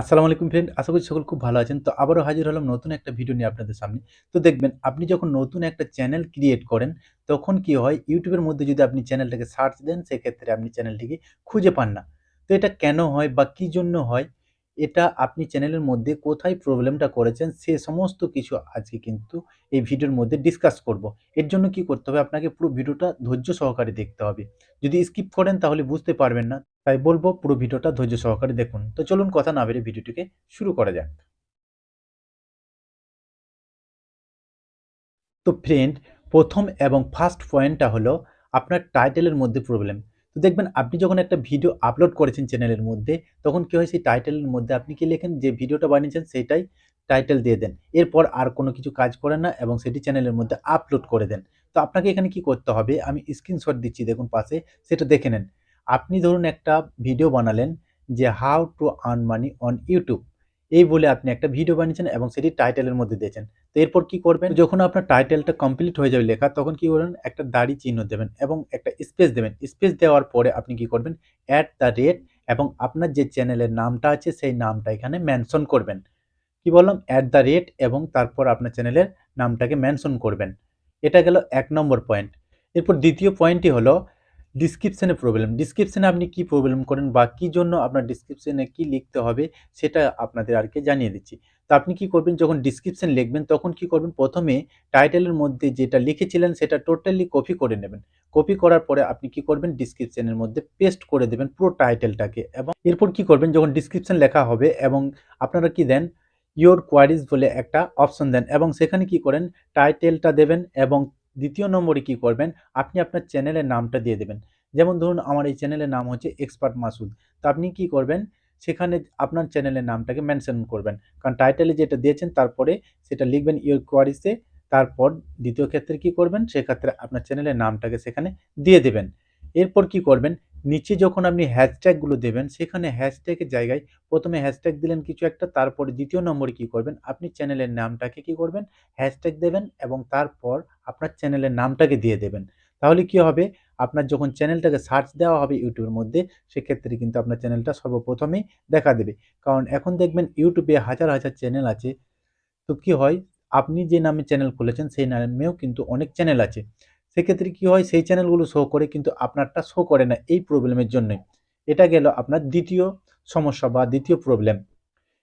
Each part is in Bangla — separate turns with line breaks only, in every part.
আসসালামু আলাইকুম ফ্রেন্ড আশা করি সকল খুব ভালো আছেন। তো আবারও হাজির হলাম নতুন একটা ভিডিও নিয়ে আপনাদের সামনে। তো দেখবেন, আপনি যখন নতুন একটা চ্যানেল ক্রিয়েট করেন, তখন কি হয় ইউটিউবের মধ্যে যদি আপনি চ্যানেলটাকে সার্চ দেন, সেক্ষেত্রে আপনি চ্যানেলটিকে খুঁজে পান না। তো এটা কেন হয় বা কী জন্য হয় এটা আপনি চ্যানেলের মধ্যে কোথায় প্রবলেমটা করেছেন, সে সমস্ত কিছু আজকে কিন্তু এই ভিডিওর মধ্যে ডিসকাস করব। এর জন্য কি করতে হবে? আপনাকে পুরো ভিডিওটা ধৈর্য সহকারে দেখতে হবে। যদি স্কিপ করেন তাহলে বুঝতে পারবেন না। তাই বলব পুরো ভিডিওটা ধৈর্য সহকারে দেখুন। তো চলুন কথা না বেরিয়ে ভিডিওটিকে শুরু করা যাক। তো ফ্রেন্ড প্রথম এবং ফার্স্ট পয়েন্টটা হলো আপনার টাইটেলের মধ্যে প্রবলেম তো দেখবেন আপনি যখন একটা ভিডিও আপলোড করেছেন চ্যানেলের মধ্যে, তখন কি হয় সেই টাইটেলের মধ্যে আপনি কি লেখেন? যে ভিডিওটা বানিয়েছেন সেটাই টাইটেল দিয়ে দেন। এরপর আর কোনো কিছু কাজ করেন না এবং সেটি চ্যানেলের মধ্যে আপলোড করে দেন। তো আপনাকে এখানে কি করতে হবে? আমি স্ক্রিনশট দিচ্ছি দেখুন পাশে, সেটা দেখে নেন। আপনি ধরুন একটা ভিডিও বানালেন যে how to earn money on YouTube এই বলে আপনি একটা ভিডিও বানিয়েছেন এবং সেটি টাইটেলের মধ্যে দিয়েছেন। তো এরপর কি করবেন? যখন আপনার টাইটেলটা কমপ্লিট হয়ে যাবে লেখা, তখন কি করবেন? একটা দাড়ি চিহ্ন দেবেন এবং একটা স্পেস দেবেন। স্পেস দেওয়ার পরে আপনি কি করবেন? অ্যাট দ্য রেট এবং আপনার যে চ্যানেলের নামটা আছে, সেই নামটা এখানে মেনশন করবেন। কি বললাম? অ্যাট দ্য রেট এবং তারপর আপনার চ্যানেলের নামটাকে মেনশন করবেন। এটা গেল এক নম্বর পয়েন্ট এরপর দ্বিতীয় পয়েন্টটি হলো ডিসক্রিপশানে প্রবলেম ডিসক্রিপশানে আপনি কি প্রবলেম করেন বা কী জন্য আপনার ডিসক্রিপশানে কি লিখতে হবে সেটা আপনাদের আর কি জানিয়ে দিচ্ছি। তো আপনি কি করবেন, যখন ডিসক্রিপশান লিখবেন, তখন কি করবেন, প্রথমে টাইটেলের মধ্যে যেটা লিখেছিলেন সেটা টোটালি কপি করে নেবেন। কপি করার পরে আপনি কি করবেন ডিসক্রিপশানের মধ্যে পেস্ট করে দেবেন পুরো টাইটেলটাকে এবং এরপর কি করবেন, যখন ডিসক্রিপশান লেখা হবে এবং আপনারা কি দেন ইয়োর কোয়ারিজ বলে একটা অপশন দেন এবং সেখানে কি করেন টাইটেলটা দেবেন এবং দ্বিতীয় নম্বরে কি করবেন? আপনি আপনার চ্যানেলের নামটা দিয়ে দেবেন। যেমন ধরুন, আমার এই চ্যানেলের নাম হচ্ছে এক্সপার্ট মাসুদ। তা আপনি কি করবেন? সেখানে আপনার চ্যানেলের নামটাকে মেনশন করবেন। কারণ টাইটেলে যেটা দিয়েছেন, তারপরে সেটা লিখবেন ইয়োর কোয়ারিসে। তারপর দ্বিতীয় ক্ষেত্রে কি করবেন? সেক্ষেত্রে আপনার চ্যানেলের নামটাকে সেখানে দিয়ে দেবেন। এরপর কি করবেন? নিচে যখন আপনি হ্যাশট্যাগুলো দেবেন, সেখানে হ্যাশট্যাগের জায়গায় প্রথমে হ্যাশট্যাগ দিলেন কিছু একটা, তারপরে দ্বিতীয় নম্বরে কি করবেন? আপনি চ্যানেলের নামটাকে কি করবেন? হ্যাশট্যাগ দেবেন এবং তারপর আপনার চ্যানেলের নামটাকে দিয়ে দেবেন। তাহলে কি হবে? আপনার যখন চ্যানেলটাকে সার্চ দেওয়া হবে ইউটিউবের মধ্যে, সেক্ষেত্রে কিন্তু আপনার চ্যানেলটা সর্বপ্রথমেই দেখা দেবে। কারণ এখন দেখবেন ইউটিউবে হাজার হাজার চ্যানেল আছে। তো কি হয়? আপনি যে নামে চ্যানেল খুলেছেন, সেই নামেও কিন্তু অনেক চ্যানেল আছে। সেক্ষেত্রে কি হয়? সেই চ্যানেলগুলো শো করে কিন্তু আপনারটা শো করে না এই প্রবলেমের জন্য এটা গেল আপনার দ্বিতীয় সমস্যা বা দ্বিতীয় প্রবলেম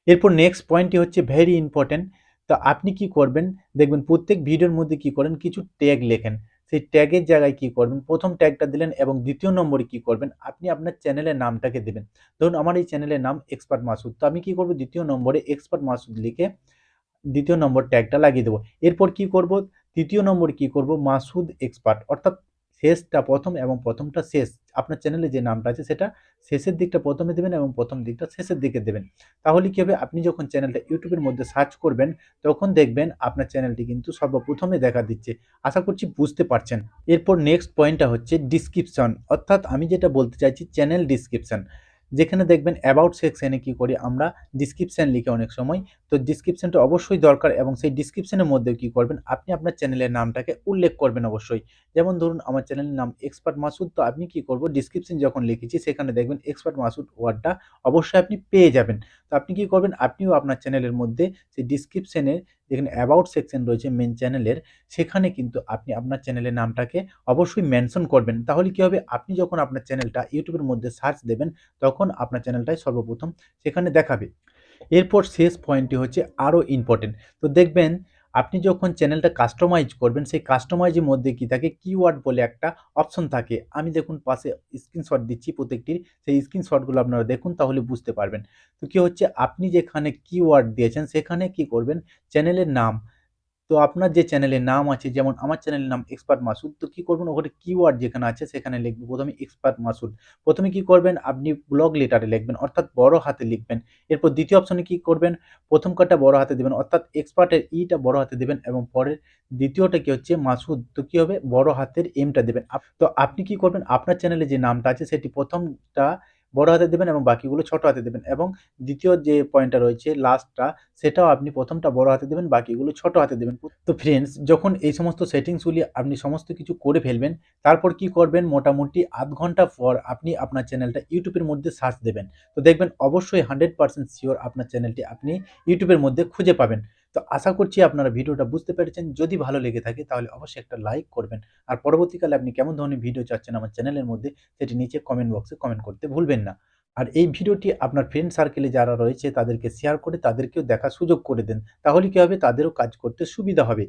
এরপর নেক্সট পয়েন্টটি হচ্ছে ভেরি ইম্পর্ট্যান্ট তো আপনি কি করবেন? দেখবেন প্রত্যেক ভিডিওর মধ্যে কি করেন? কিছু ট্যাগ লেখেন। সেই ট্যাগের জায়গায় কি করবেন? প্রথম ট্যাগটা দিলেন এবং দ্বিতীয় নম্বরে কি করবেন? আপনি আপনার চ্যানেলের নামটাকে দেবেন। ধরুন আমার এই চ্যানেলের নাম এক্সপার্ট মাসুদ। তো আমি কি করব? দ্বিতীয় নম্বরে এক্সপার্ট মাসুদ লিখে দ্বিতীয় নম্বর ট্যাগটা লাগিয়ে দেবো। এরপর কি করব? তৃতীয় নম্বরে কি করব? মাসুদ এক্সপার্ট। অর্থাৎ শেষটা প্রথম এবং প্রথমটা শেষ। আপনার চ্যানেলে যে নামটা আছে সেটা শেষের দিকটা প্রথমে দেবেন এবং প্রথম দিকটা শেষের দিকে দেবেন। তাহলে কী হবে? আপনি যখন চ্যানেলটা ইউটিউবের মধ্যে সার্চ করবেন, তখন দেখবেন আপনার চ্যানেলটি কিন্তু সর্বপ্রথমে দেখা দিচ্ছে। আশা করছি বুঝতে পারছেন। এরপর নেক্সট পয়েন্টটা হচ্ছে ডিসক্রিপশন অর্থাৎ আমি যেটা বলতে চাইছি চ্যানেল ডিসক্রিপশন যেখানে দেখবেন অ্যাবাউট সেকশানে কী করি আমরা ডিসক্রিপশান লিখে অনেক সময়। তো ডিসক্রিপশানটা অবশ্যই দরকার এবং সেই ডিসক্রিপশানের মধ্যে কী করবেন? আপনি আপনার চ্যানেলের নামটাকে উল্লেখ করবেন অবশ্যই। যেমন ধরুন আমার চ্যানেলের নাম এক্সপার্ট মাসুদ, তো আপনি কী করব? ডিসক্রিপশন যখন লিখেছি সেখানে দেখবেন এক্সপার্ট মাসুদ ওয়ার্ডটা অবশ্যই আপনি পেয়ে যাবেন। তো আপনি কী করবেন? আপনিও আপনার চ্যানেলের মধ্যে সেই ডিসক্রিপশানের যেখানে অ্যাবাউট সেকশন রয়েছে মেন চ্যানেলের সেখানে কিন্তু আপনি আপনার চ্যানেলের নামটাকে অবশ্যই মেনশন করবেন। তাহলে কী হবে? আপনি যখন আপনার চ্যানেলটা ইউটিউবের মধ্যে সার্চ দেবেন, তখন আপনার চ্যানেলটাই সর্বপ্রথম সেখানে দেখাবে। এরপর শেষ পয়েন্টটি হচ্ছে আরও ইম্পর্টেন্ট তো দেখবেন আপনি যখন চ্যানেলটা কাস্টমাইজ করবেন, সেই কাস্টমাইজের মধ্যে কি থাকে? কিওয়ার্ড বলে একটা অপশন থাকে। আমি দেখুন পাশে স্ক্রিনশট দিচ্ছি প্রত্যেকটির, সেই স্ক্রিনশটগুলো আপনারা দেখুন, তাহলে বুঝতে পারবেন। তো কী হচ্ছে? আপনি যেখানে কিওয়ার্ড দিয়েছেন, সেখানে কি করবেন? চ্যানেলের নাম তো আপনার যে চ্যানেলের নাম আছে, যেমন আমার চ্যানেলের নাম এক্সপার্ট মাসুদ তো কী করবেন? ওখানে কিওয়ার্ড যেখানে আছে, সেখানে লিখবেন প্রথমে এক্সপার্ট মাসুদ প্রথমে কি করবেন? আপনি ব্লগ লেটারে লিখবেন, অর্থাৎ বড় হাতে লিখবেন। এরপর দ্বিতীয় অপশনে কি করবেন? প্রথম কাটা বড় হাতে দেবেন, অর্থাৎ এক্সপার্টের ইটা বড় হাতে দেবেন এবং পরের দ্বিতীয়টা কি হচ্ছে? মাসুদ তো কী হবে? বড় হাতের এমটা দেবেন। তো আপনি কি করবেন? আপনার চ্যানেলে যে নামটা আছে, সেটি প্রথমটা বড় হাতে দেবেন এবং বাকিগুলো ছোট হাতে দেবেন। এবং দ্বিতীয় যে পয়েন্টটা রয়েছে লাস্টটা সেটাও আপনি প্রথমটা বড় হাতে দেবেন, বাকিগুলো ছোট হাতে দেবেন। তো ফ্রেন্ডস যখন এই সমস্ত সেটিংসগুলি আপনি সমস্ত কিছু করে ফেলবেন, তারপর কি করবেন? মোটামুটি আধ ঘণ্টা পর আপনি আপনার চ্যানেলটা ইউটিউবের মধ্যে সার্চ দেবেন। তো দেখবেন অবশ্যই হান্ড্রেড পার্সেন্ট শিওর আপনার চ্যানেলটি আপনি ইউটিউবের মধ্যে খুঁজে পাবেন। তো আশা করছি আপনারা ভিডিওটা বুঝতে পেরেছেন। যদি ভালো লেগে থাকে তাহলে অবশ্যই একটা লাইক করবেন। আর পরবর্তীকালে আপনি কেমন ধরনের ভিডিও চাচ্ছেন আমার চ্যানেলের মধ্যে, সেটি নিচে কমেন্ট বক্সে কমেন্ট করতে ভুলবেন না। আর এই ভিডিওটি আপনার ফ্রেন্ড সার্কেলে যারা রয়েছে, তাদেরকে শেয়ার করে তাদেরকেও দেখার সুযোগ করে দেন। তাহলে কী হবে? তাদেরও কাজ করতে সুবিধা হবে।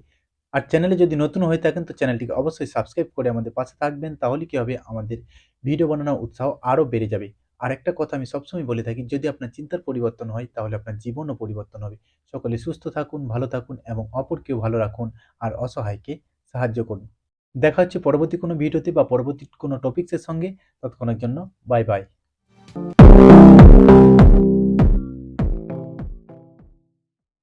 আর চ্যানেলে যদি নতুন হয়ে থাকেন, তো চ্যানেলটিকে অবশ্যই সাবস্ক্রাইব করে আমাদের পাশে থাকবেন। তাহলে কী হবে? আমাদের ভিডিও বানানোর উৎসাহ আরও বেড়ে যাবে। আর একটা কথা আমি সবসময় বলে থাকি, যদি আপনার চিন্তার পরিবর্তন হয়, তাহলে আপনার জীবনও পরিবর্তন হবে। সকলে সুস্থ থাকুন, ভালো থাকুন এবং অপরকেও ভালো রাখুন আর অসহায়কে সাহায্য করুন। দেখা হচ্ছে পরবর্তী কোনো ভিডিওতে বা পরবর্তী কোনো টপিক্সের সঙ্গে। ততক্ষণের জন্য বাই বাই